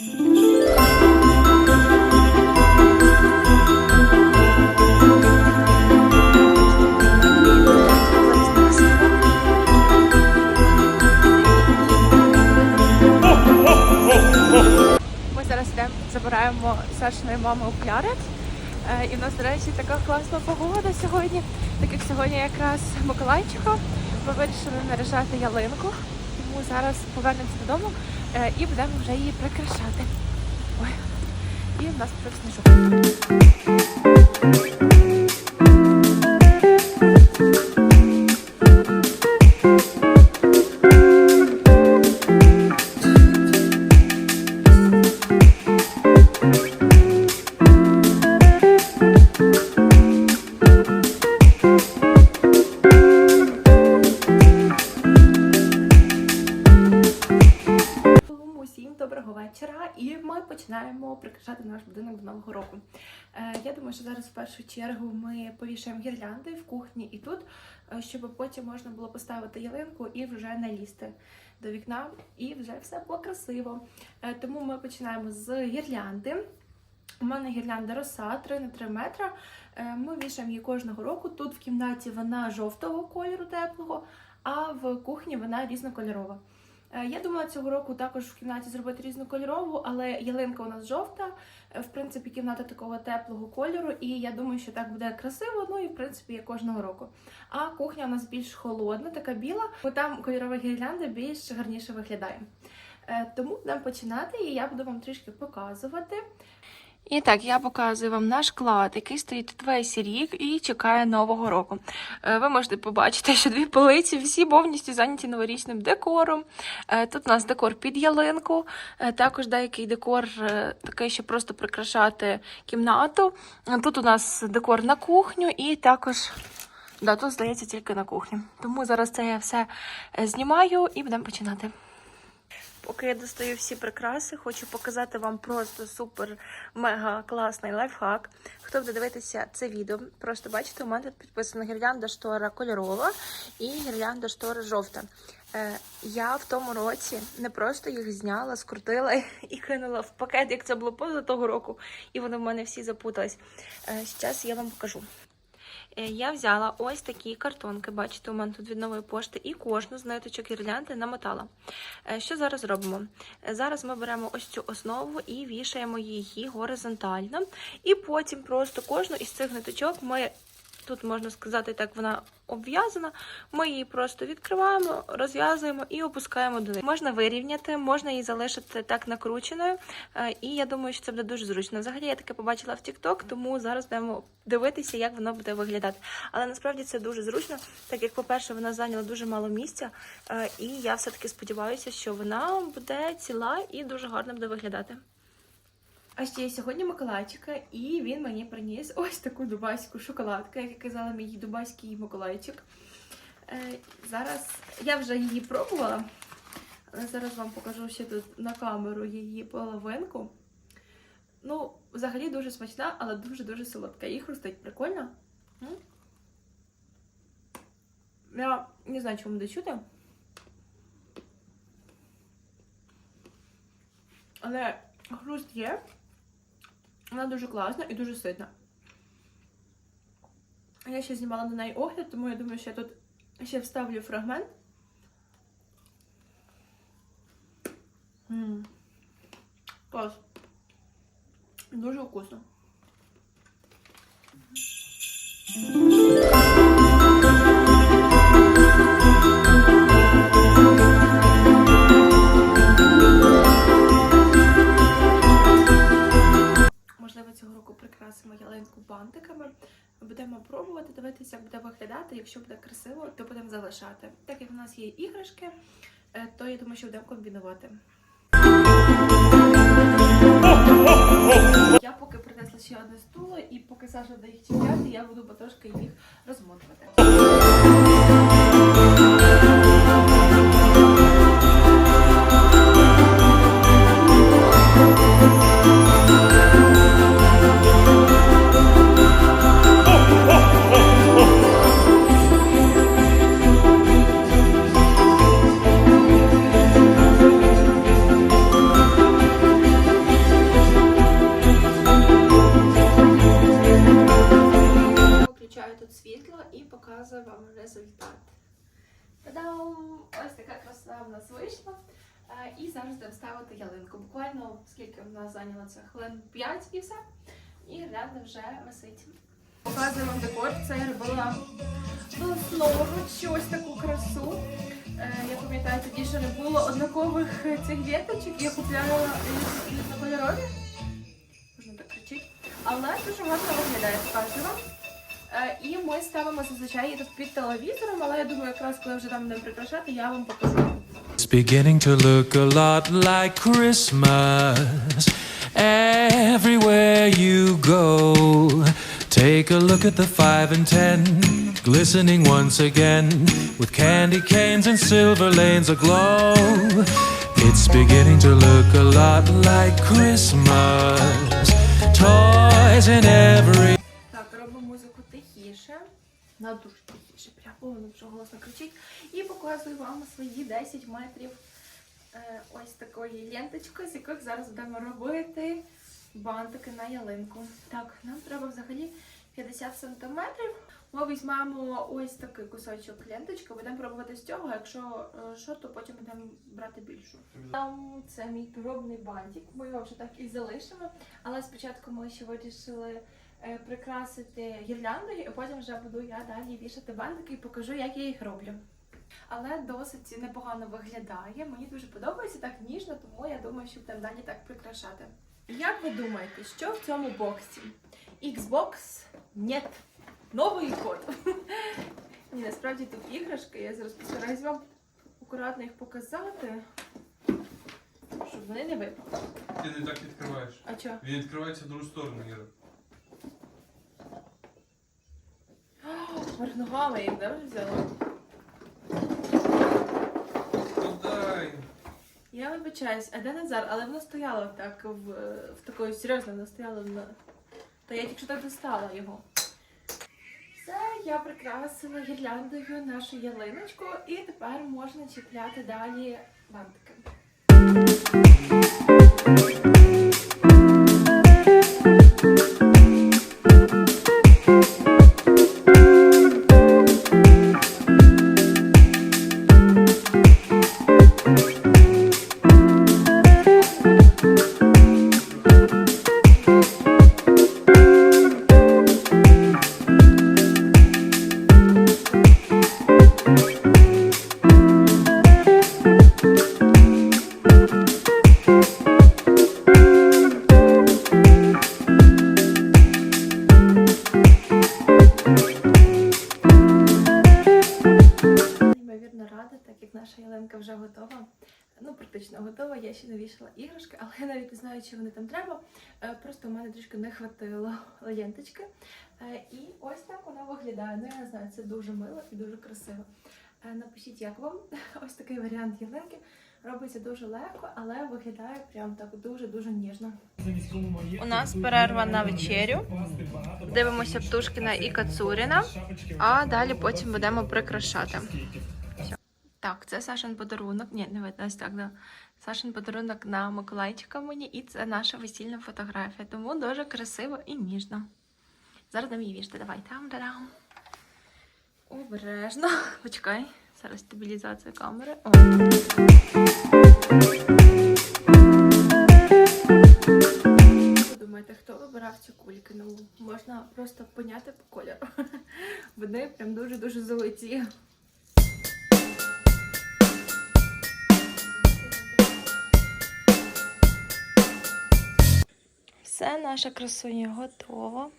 Ми зараз йдемо, забираємо Сашиної мами окуляри. Е, І в нас, до речі, така класна погода сьогодні. Так як сьогодні якраз Миколайчика, ми вирішили наряжати ялинку. Тому зараз повернемося додому і будемо вже її прикрашати. Ой. І в нас вже наш будинок до нового року. Е, я думаю, що зараз в першу чергу ми повішаємо гірлянди в кухні і тут, е, щоб потім можна було поставити ялинку і вже налізти до вікна, і вже все було красиво. Е, тому ми починаємо з гірлянди. У мене гірлянда роса 3 на 3 метра. Ми вішаємо її кожного року. Тут в кімнаті вона жовтого кольору теплого, а в кухні вона різнокольорова. Е, Я думала цього року також в кімнаті зробити різнокольорову, але ялинка у нас жовта. Е, В принципі, кімната такого теплого кольору, і я думаю, що так буде красиво. Ну і в принципі як кожного року. А кухня у нас більш холодна, така біла, бо там кольорова гірлянда більш гарніше виглядає. Е, Тому будемо починати, і я буду вам трішки показувати. І так, я показую вам наш клад, який стоїть тут весь рік і чекає нового року. Е, Ви можете побачити, що дві полиці всі повністю зайняті новорічним декором. Е, Тут у нас декор під ялинку, е, також деякий декор такий, щоб просто прикрашати кімнату. Тут у нас декор на кухню і також. Да, тут здається тільки на кухні. Тому зараз це я все знімаю і будемо починати. Поки я достаю всі прикраси, хочу показати вам просто супер мега класний лайфхак. Хто буде дивитися це відео, просто бачите, у мене тут підписана гірлянда штора кольорова і гірлянда штора жовта. Е, я в тому році не просто їх зняла, скрутила і кинула в пакет, як це було поза того року, і вони в мене всі запутались. Е, зараз я вам покажу. Е, Я взяла ось такі картонки, бачите, у мене тут від нової пошти, і кожну з ниточок гірлянди намотала. Е, Що зараз робимо? Е, Зараз ми беремо ось цю основу і вішаємо її горизонтально. І потім просто кожну із цих ниточок ми. Тут можна сказати, так вона обв'язана. Ми її просто відкриваємо, розв'язуємо і опускаємо донизу. Можна вирівняти, можна її залишити так накрученою. е, І я думаю, що це буде дуже зручно. Взагалі я таке побачила в TikTok, тому зараз будемо дивитися, як воно буде виглядати. Але насправді це дуже зручно, так як, по-перше, вона зайняла дуже мало місця, е, і я все-таки сподіваюся, що вона буде ціла і дуже гарно буде виглядати. А ще є сьогодні Миколайчика, і він мені приніс ось таку дубайську шоколадку, як я казала, мій дубайський Миколайчик. Е, зараз я вже її пробувала. але Зараз вам покажу ще тут на камеру її половинку. Ну, взагалі дуже смачна, але дуже-дуже солодка. І хрустить прикольно. Я не знаю, чому буде чути. Але хруст є. Вона дуже класна і дуже ситна. Я ще знімала на неї огляд, тому я думаю, що я тут ще вставлю фрагмент. М. Клас. Дуже вкусно. Виглядати. Якщо буде красиво, то будемо залишати. Так як в нас є іграшки, е, то я думаю, що будемо комбінувати. Я поки принесла ще одне стуло, і поки Саша дає їх чіпляти, я буду потрошки їх розмотувати. Це? Хвилин 5 і все. І гірлянда вже висить. Показуємо вам декор. Це я робила власноруч ось таку красу. Е, Я пам'ятаю, тоді ще не було однакових цих віточок. Я купляла різнокольорові. Можна так кричить. Але дуже гарно виглядає, покажу вам. Е, І ми ставимо зазвичай її тут під телевізором, але я думаю, якраз коли вже там будемо прикрашати, я вам покажу. It's beginning to look a lot like Christmas everywhere you go. Take a look at the five and ten, glistening once again with candy canes and silver lanes aglow. It's beginning to look a lot like Christmas. Toys in every Так, робимо музику тихіше. На тихіше, прямо воно вже голосно кричить. І показую вам свої 10 метрів е, ось такої ленточки, з яких зараз будемо робити бантики на ялинку. Так, нам треба взагалі 50 сантиметрів. Ми візьмемо ось такий кусочок ленточки, будемо пробувати з цього, якщо е, що, то потім будемо брати більшу. Там це мій пробний бантик, ми його вже так і залишимо. Але спочатку ми ще вирішили е, прикрасити гірляндою, і потім вже буду я далі вішати бантики і покажу, як я їх роблю. Але досить непогано виглядає. Мені дуже подобається так ніжно, тому я думаю, що будемо далі так прикрашати. Як ви думаєте, що в цьому боксі? Xbox? Ні. Новий код. Ні, насправді тут іграшки. Я зараз постараюсь вам акуратно їх показати, щоб вони не випали. Ти не так відкриваєш. А чого? Він відкривається в другу сторону, Іра. Ногами їх добре взяла. Я вибачаюсь, а де Назар? Але воно стояло так в, в такої серйозно, воно стояло на. Та я тільки що так достала його. Все, я прикрасила гірляндою нашу ялиночку, і тепер можна чіпляти далі бантики. Ялинка вже готова. Ну, практично готова. Я ще не вішала іграшки, але я навіть не знаю, чи вони там треба. Е, Просто в мене трішки не хватило ленточки. Е, І ось так вона виглядає. Ну, я не знаю, це дуже мило і дуже красиво. Е, Напишіть, як вам ось такий варіант ялинки. Робиться дуже легко, але виглядає прям так дуже-дуже ніжно. У нас перерва на вечерю. Дивимося Птушкіна і Кацуріна, а далі потім будемо прикрашати. Так, це Сашин подарунок. Ні, не видно, ось так, да. Сашин подарунок на Миколайчика мені, і це наша весільна фотографія. Тому дуже красиво і ніжно. Зараз дам її вішати. Давай там дадам. Обережно. Почекай. Зараз стабілізація камери. О. Ви думаєте, хто вибирав ці кульки? Ну, можна просто поняти по кольору. Вони прям дуже-дуже золоті. Все, наша красуня готова.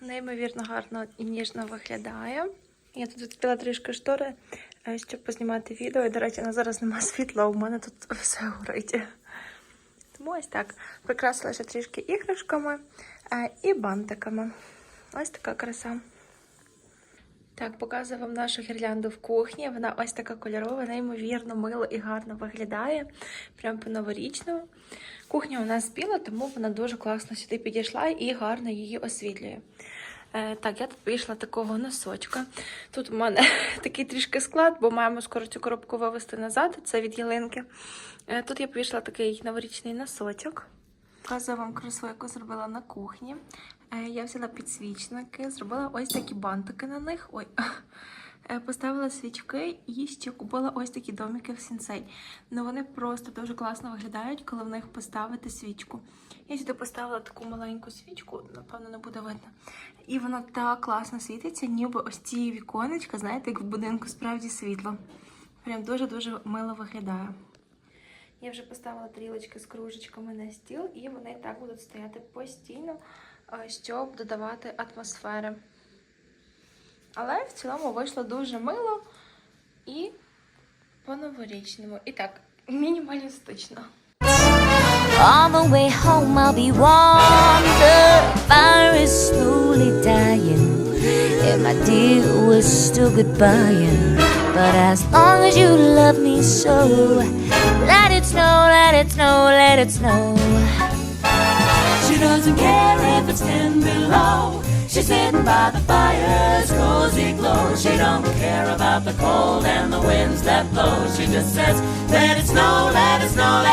Неймовірно гарно і ніжно виглядає. Я тут відкрила трішки штори, е, щоб познімати відео. І, до речі, на зараз немає світла, у мене тут все горить. Тому ось так. Прикрасила ще трішки іграшками е, і бантиками. Ось така краса. Так, показую вам нашу гірлянду в кухні. Вона ось така кольорова, неймовірно мило і гарно виглядає. Прям по-новорічному. Кухня у нас біла, тому вона дуже класно сюди підійшла і гарно її освітлює. Е, так, я тут вийшла такого носочка. Тут у мене такий трішки склад, бо маємо скоро цю коробку вивезти назад. Це від ялинки. Е, тут я повішала такий новорічний носочок. Показую вам красу, яку зробила на кухні. Е, Я взяла підсвічники, зробила ось такі бантики на них. Ой, Е, Поставила свічки і ще купила ось такі домики в сінсей. Ну вони просто дуже класно виглядають, коли в них поставити свічку. Я сюди поставила таку маленьку свічку, напевно, не буде видно. І воно так класно світиться, ніби ось ці віконечка, знаєте, як в будинку справді світло. Прям дуже-дуже мило виглядає. Я вже поставила тарілочки з кружечками на стіл, і вони так будуть стояти постійно, щоб додавати атмосфери. Але в цілому вийшло дуже мило і по-новорічному. І так, мінімалістично. On the way home, I'll be warm. The fire is slowly dying. And my dear, we're still goodbying. But as long as you love me so, let it snow, let it snow, let it snow. She doesn't care if it's ten below. She's sitting by the fire's cozy glow. She don't care about the cold and the winds that blow. She just says, let it snow, let it snow, let